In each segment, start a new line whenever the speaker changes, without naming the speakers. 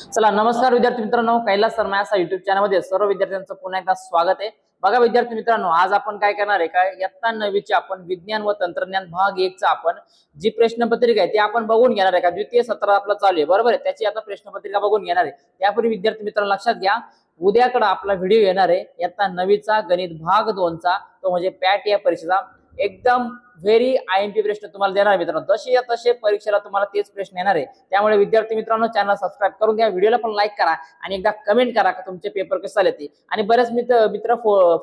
चला नमस्कार विद्यार्थी मित्रांनो कैलास शर्मा या युट्यूब चॅनलमध्ये सर्व विद्यार्थ्यांचं पुन्हा एकदा स्वागत आहे. बघा विद्यार्थी मित्रांनो आज आपण काय करणार आहे? काय इयत्ता नववीचे आपण विज्ञान व तंत्रज्ञान भाग एकचा आपण जी प्रश्नपत्रिका आहे ती आपण बघून घेणार आहे. का द्वितीय सत्र आपलं चालू आहे बरोबर आहे? त्याची आता प्रश्नपत्रिका बघून घेणार आहे. त्यापूर्वी विद्यार्थी मित्रांनो लक्षात घ्या उद्याकडे आपला व्हिडिओ येणार आहे. इयत्ता नवीचा गणित भाग दोनचा तो म्हणजे पॅट या परीक्षेचा. एकदम व्हेरी आय एम पी प्रश्न तुम्हाला देणार मित्रांनो. तसे या तसे परीक्षेला तुम्हाला तेच प्रश्न येणार आहे. त्यामुळे विद्यार्थी मित्रांनो चॅनल सबस्क्राईब करून घ्या व्हिडिओला पण लाईक करा आणि एकदा कमेंट करा का तुमचे पेपर कसे आले ते. आणि बरेच मित्र मित्र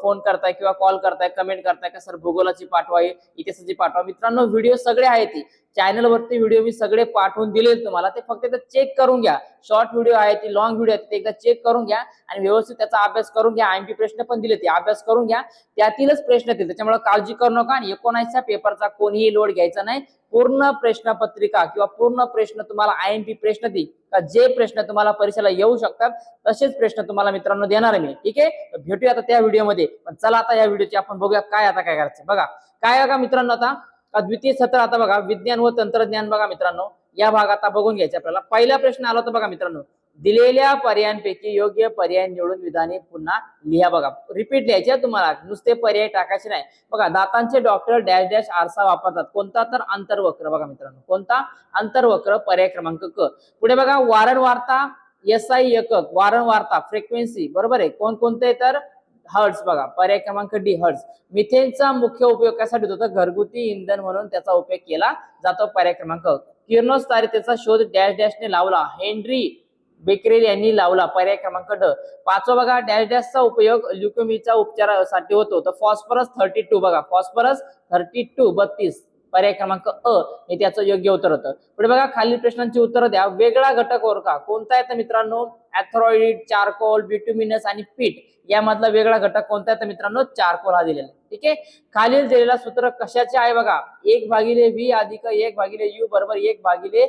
फोन करताय किंवा कॉल करताय कमेंट करताय का सर भूगोलाची पाठवा इतिहासाची पाठवा. मित्रांनो व्हिडिओ सगळे आहेत ती. चॅनल वरती व्हिडिओ मी सगळे पाठवून दिले तुम्हाला. ते फक्त एकदा चेक करून घ्या. शॉर्ट व्हिडिओ आहे ती लॉंग व्हिडिओ आहे ते एकदा चेक करून घ्या आणि व्यवस्थित त्याचा अभ्यास करून घ्या. आयएमपी प्रश्न पण दिले ते. अभ्यास करून घ्या. त्यातीलच प्रश्न येतील त्याच्यामुळे काळजी करू नका आणि एकोणासच्या पेपरचा कोणीही लोड घ्यायचा नाही. पूर्ण प्रश्नपत्रिका किंवा पूर्ण प्रश्न तुम्हाला आयएमपी प्रश्न देईल का जे प्रश्न तुम्हाला परीक्षेला येऊ शकतात तसेच प्रश्न तुम्हाला मित्रांनो देणार आहे मी. ठीक आहे? भेटूया आता त्या व्हिडिओमध्ये पण चला आता या व्हिडिओची आपण बघूया काय आता काय करायचं बघा. काय का मित्रांनो आता? का द्वितीय सत्र आता बघा विज्ञान व तंत्रज्ञान बघा मित्रांनो. या भाग आता बघून घ्यायचा आपल्याला. पहिला प्रश्न आला होता बघा मित्रांनो. दिलेल्या पर्यायांपैकी योग्य पर्याय निवडून विधाने पुन्हा लिहा बघा. रिपीट लिहायचे तुम्हाला. नुसते पर्याय टाकायचे नाही. बघा दातांचे डॉक्टर डॅश डॅश आरसा वापरतात. कोणता तर अंतर्वक्र बघा मित्रांनो. कोणता? अंतर्वक्र पर्याय क्रमांक क. पुढे बघा वारंवारता एस आय एकक वारंवारता फ्रिक्वेन्सी बरोबर आहे. कोणकोणते तर? हर्ट्स बघा. पर्याय क्रमांक डी हर्ट्स मिथेनचा मुख्य उपयोग कशासाठी होतो? घरगुती इंधन म्हणून त्याचा उपयोग केला जातो पर्याय क्रमांक. किरणोत्सारितेचा शोध डॅश डॅशने लावला. हेनरी बेकरेल यांनी लावला पर्याय क्रमांक ड पाचवा बघा डॅश डॅशचा उपयोग ल्युकोमीच्या उपचारासाठी होतो. तर फॉस्फरस थर्टी टू बघा. फॉस्फरस थर्टी टू बत्तीस. पर्याय क्रमांक अ. हे त्याचं योग्य उत्तर होतं. पुढे बघा खालील प्रश्नांची उत्तरं द्या. वेगळा घटक ओळखा. कोणता येतं मित्रांनो ऍथरॉइड चारकोल बिट्युमिनस आणि पीठ यामधला वेगळा घटक कोणता तर मित्रांनो चारकोल हा दिलेला आहे. ठीक आहे? खालील दिलेला सूत्र कशाचे आहे बघा? एक भागिले व्ही अधिक एक भागिले यू बरोबर एक भागिले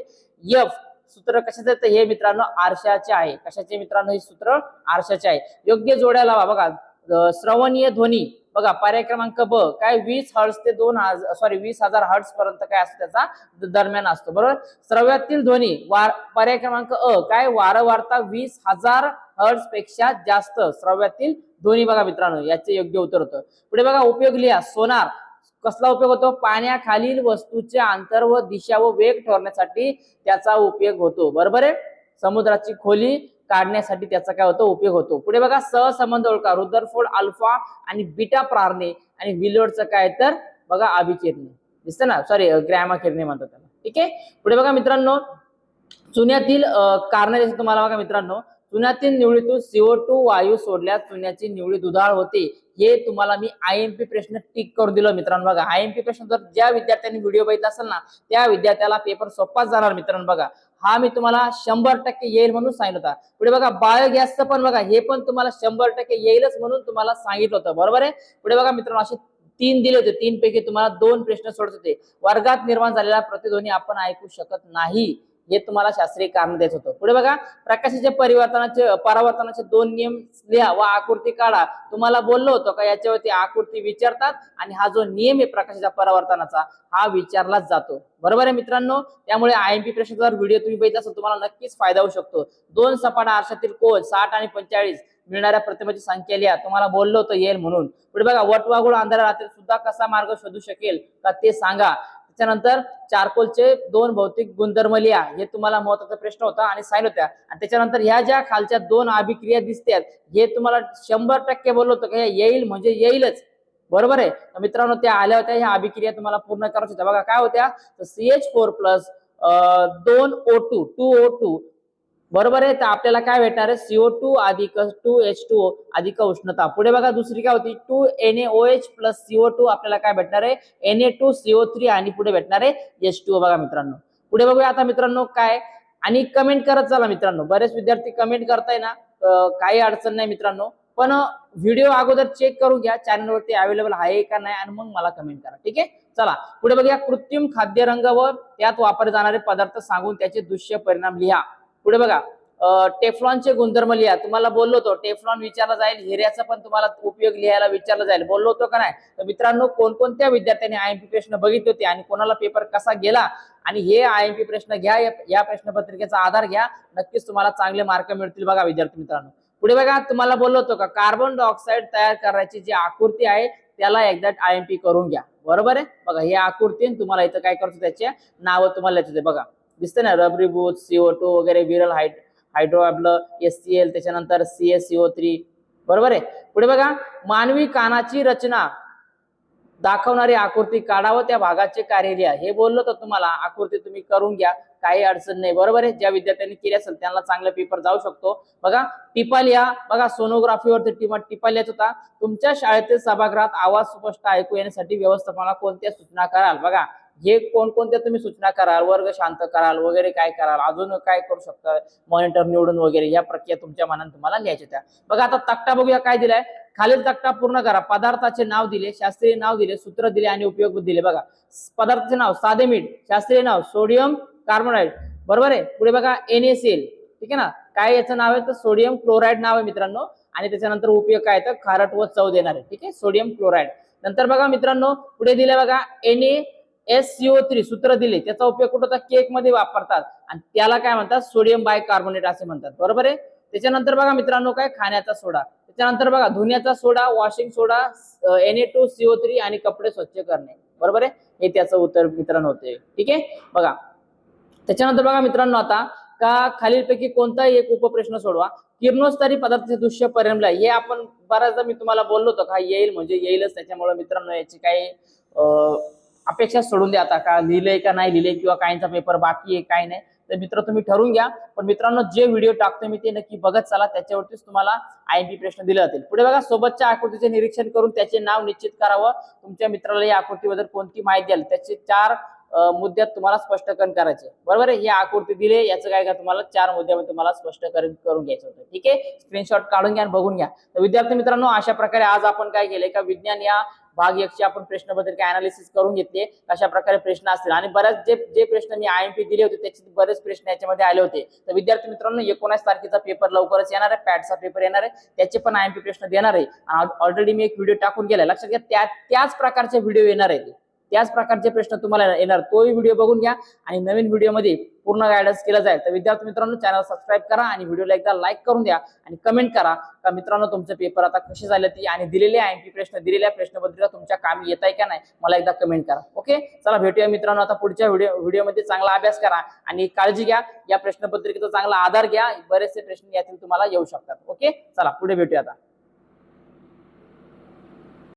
एफ सूत्र कशाचे तर हे मित्रांनो आरशाचे आहे. कशाचे मित्रांनो? हे सूत्र आरशाचे आहे. योग्य जोड्या लावा बघा. श्रवणीय ध्वनी. बघा पर्याय क्रमांक ब काय वीस हर्ट्स ते दोन हजार सॉरी वीस हजार हर्ट्स पर्यंत काय असतो त्याचा? दरम्यान असतो बरोबर? श्रव्यातील ध्वनी पर्याय क्रमांक अ काय वारंवारता वीस हजार हर्ट्सपेक्षा जास्त श्रव्यातील ध्वनी बघा मित्रांनो याचे योग्य उत्तर होतं. पुढे बघा उपयोग लिहा. सोनार कसला उपयोग होतो? पाण्याखालील वस्तूचे अंतर व दिशा व वेग ठरवण्यासाठी त्याचा उपयोग होतो. बरोबर आहे? समुद्राची खोली काढण्यासाठी त्याचा काय होतो उपयोग होतो. पुढे बघा सहसंबंध ओळखा रुदरफोड अल्फा आणि बीटा प्रारणे आणि विलोडचं काय तर बघा अभिकिरणे दिसतं ना? सॉरी ग्रॅमा किरणे म्हणतात त्याला. ठीक आहे? पुढे बघा मित्रांनो चुन्यातील कारण तुम्हाला बघा मित्रांनो. चुन्यातील निवडीतून सीओ टू वायू सोडल्यास चुन्याची निवडी दुधाळ होते. हे तुम्हाला मी आयएमपी प्रश्न टिक करून दिलं मित्रांनो. बघा आयएमपी प्रश्न जर ज्या विद्यार्थ्यांनी व्हिडिओ बघितला असेल ना त्या विद्यार्थ्याला पेपर सोपाच जाणार मित्रांनो. बघा हा मी तुम्हाला शंभर टक्के येईल म्हणून सांगितलं होता. पुढे बघा बायोगॅसचं पण बघा हे पण तुम्हाला शंभर टक्के येईलच म्हणून तुम्हाला सांगितलं होतं. बरोबर आहे? पुढे बघा मित्रांनो असे तीन दिले होते. तीन पैकी तुम्हाला दोन प्रश्न सोडत होते. वर्गात निर्माण झालेला प्रतिध्वनी आपण ऐकू शकत नाही. हे तुम्हाला शास्त्रीय कारण देत होतं. पुढे बघा प्रकाशाच्या परिवर्तनाचे परावर्तनाचे दोन नियम लिहा व आकृती काढा. तुम्हाला बोललो होतो का याच्यावरती आकृती विचारतात आणि हा जो नियम आहे प्रकाशाच्या परावर्तनाचा हा विचारलाच जातो. बरोबर आहे मित्रांनो? त्यामुळे आयएमपी प्रश्नाचा व्हिडिओ तुम्ही बघितला असेल तुम्हाला नक्कीच फायदा होऊ शकतो. दोन सपाटा आरशातील कोण साठ आणि पंचेचाळीस मिळणाऱ्या प्रतिमेची संख्या लिहा. तुम्हाला बोललो होतं येईल म्हणून. पुढे बघा वटवागुळ अंधारा रात्री सुद्धा कसा मार्ग शोधू शकेल का ते सांगा. त्याच्यानंतर चारकोलचे दोन भौतिक गुणधर्म लिहा हे तुम्हाला महत्त्वाचा प्रश्न होता आणि साईन होत्या. आणि त्याच्यानंतर ह्या ज्या खालच्या दोन अभिक्रिया दिसतात हे तुम्हाला शंभर टक्के बोललो होतं का येईल म्हणजे येईलच. बरोबर आहे? तर मित्रांनो त्या आल्या होत्या ह्या अभिक्रिया तुम्हाला पूर्ण करायच्या होत्या. बघा काय होत्या? तर सी एच फोर प्लस दोन O two two O two बरोबर आहे? तर आपल्याला काय भेटणार आहे? सीओ टू अधिक टू एच टू अधिक उष्णता. पुढे बघा दुसरी काय होती? Two N O H plus CO two आपल्याला काय भेटणार आहे? N A two CO three आणि पुढे भेटणार आहे एच टू बघा मित्रांनो. पुढे बघूया आता मित्रांनो काय? आणि कमेंट करत चला मित्रांनो. बरेच विद्यार्थी कमेंट करताय ना? काही अडचण नाही मित्रांनो. पण व्हिडिओ अगोदर चेक करून घ्या. चॅनलवरती अवेलेबल आहे का नाही? आणि मग मला कमेंट करा. ठीक आहे? चला. पुढे बघूया. कृत्रिम खाद्यरंग व त्यात वापरले जाणारे पदार्थ सांगून त्याचे दृश्य परिणाम लिहा. पुढे बघा टेफ्लॉनचे गुणधर्म लिहा. तुम्हाला बोललो होतो टेफ्लॉन विचारला जाईल हिऱ्याचा पण तुम्हाला उपयोग लिहायला विचारला जाईल. बोललो होतो का नाही? तर मित्रांनो कोणकोणत्या विद्यार्थ्यांनी आयएमपी प्रश्न बघितले होते आणि कोणाला पेपर कसा गेला? आणि हे आयएमपी प्रश्न घ्या या- प्रश्नपत्रिकेचा आधार घ्या. नक्कीच तुम्हाला चांगले मार्क मिळतील बघा विद्यार्थी मित्रांनो. पुढे बघा तुम्हाला बोललो होतो का कार्बन डायऑक्साईड तयार करायची जी आकृती आहे त्याला एकदा आयएमपी करून घ्या. बरोबर आहे? बघा हे आकृती तुम्हाला इथं काय करतो त्याचे? नावं तुम्हाला लिहायचे बघा दिसते ना रबरी बूथ सीओ टू वगैरे विरल हाइट हायड्रो आपलं एस सी एल त्याच्यानंतर सी एस सीओ थ्री बरोबर आहे? पुढे बघा मानवी कानाची रचना दाखवणारी आकृती काढा व त्या भागाचे कार्य लिहा. हे बोललो तर तुम्हाला आकृती तुम्ही करून घ्या काही अडचण नाही. बरोबर आहे? ज्या विद्यार्थ्यांनी केली असेल त्यांना चांगला पेपर जाऊ शकतो. बघा टिपा लिहा. बघा सोनोग्राफीवरती टिपा टिपा होता. तुमच्या शाळेतील सभागृहात आवाज स्पष्ट ऐकू येण्यासाठी व्यवस्थापनाला कोणत्या सूचना कराल? बघा हे कोणकोणत्या तुम्ही सूचना कराल? वर्ग शांत कराल वगैरे काय कराल? अजून काय करू शकता? मॉनिटर निवडून वगैरे या प्रक्रिया तुमच्या मनात तुम्हाला लिहायच्या त्या. बघा आता तक्ता बघूया काय दिलाय. खालील तक्ता पूर्ण करा. पदार्थाचे नाव दिले शास्त्रीय नाव दिले सूत्र दिले आणि उपयोग दिले. बघा पदार्थाचे नाव साधे मीठ शास्त्रीय नाव सोडियम कार्बोनाइड. बरोबर आहे? पुढे बघा एनएसीएल ठीक आहे ना? काय याचं नाव आहे? तर सोडियम क्लोराईड नाव आहे मित्रांनो. आणि त्याच्यानंतर उपयोग काय तर खारट व चव देणार. आहे ठीक आहे? Sodium chloride. नंतर बघा मित्रांनो पुढे दिले बघा एन एस सीओ थ्री सूत्र दिले त्याचा उपयोग कुठं केकमध्ये वापरतात. आणि त्याला काय म्हणतात? सोडियम बाय कार्बोनेट असे म्हणतात. बरोबर आहे? त्याच्यानंतर बघा मित्रांनो काय? खाण्याचा सोडा. त्याच्यानंतर बघा धुण्याचा soda washing soda N A two CO three आणि कपडे स्वच्छ करणे. बरोबर आहे? हे त्याचं उत्तर मित्रांनो होते. ठीक आहे? बघा. त्याच्यानंतर बघा मित्रांनो आता का खालीलपैकी कोणताही एक उपप्रश्न सोडवा. किरणोत्सारी पदार्थाचे दृश्य परिणाम हे आपण बऱ्याचदा मी तुम्हाला बोललो होतो का येईल म्हणजे येईलच. त्याच्यामुळे मित्रांनो याची काही अपेक्षा सोडून द्या आता. का लिहिलंय का नाही लिहिलंय किंवा काहींचा पेपर बाकी आहे काय नाही. तर मित्र तुम्ही ठरवून घ्या. पण मित्रांनो जे व्हिडिओ टाकतो मी ते नक्की बघत चला. त्याच्यावरतीच तुम्हाला आयएमपी प्रश्न दिले जातील. पुढे बघा सोबतच्या आकृतीचे निरीक्षण करून त्याचे नाव निश्चित करावं. तुमच्या मित्राला या आकृतीबद्दल कोणती माहिती द्याल? त्याचे चार मुद्द्यात तुम्हाला स्पष्टकरण करायचे. बरोबर आहे? ही आकृती दिली. याचं काय का तुम्हाला? चार मुद्द्यामध्ये तुम्हाला स्पष्टकरण करून घ्यायचं होतं. ठीक आहे? स्क्रीनशॉट काढून घ्या आणि बघून घ्या. तर विद्यार्थी मित्रांनो अशा प्रकारे आज आपण काय केलंय का विज्ञान या भाग एकचे आपण प्रश्नपत्रिका अनालिसिस करून घेतले अशा प्रकारे प्रश्न असतील. आणि बऱ्याच जे जे प्रश्न मी आयएमपी दिले होते त्याचे बरेच प्रश्न याच्यामध्ये आले होते. तर विद्यार्थी मित्रांनो एकोणीस तारखेचा पेपर लवकरच येणार आहे पॅटचा पेपर येणार आहे. त्याचे पण आयएमपी प्रश्न देणार आहे. ऑलरेडी मी एक व्हिडिओ टाकून गेलाय. लक्षात घ्या त्या त्याच प्रकारचे व्हिडिओ येणार आहे त्याच प्रकारचे प्रश्न तुम्हाला येणार तोही व्हिडिओ बघून घ्या. आणि नवीन व्हिडिओमध्ये पूर्ण गायडन्स केला जाईल. तर विद्यार्थी मित्रांनो चॅनल सबस्क्राईब करा आणि व्हिडिओला एकदा लाईक करून द्या आणि कमेंट करा. का मित्रांनो तुमचे पेपर आता कसे झाले ती आणि दिलेले आयएमपी प्रश्न दिलेल्या प्रश्नपत्रिका तुमच्या कामी येत आहे का नाही मला एकदा कमेंट करा. ओके चला भेटूया मित्रांनो आता पुढच्या व्हिडिओ व्हिडिओमध्ये चांगला अभ्यास करा आणि काळजी घ्या. या प्रश्नपत्रिकेचा चांगला आधार घ्या. बरेचसे प्रश्न यातील तुम्हाला येऊ शकतात. ओके चला पुढे भेटूया आता.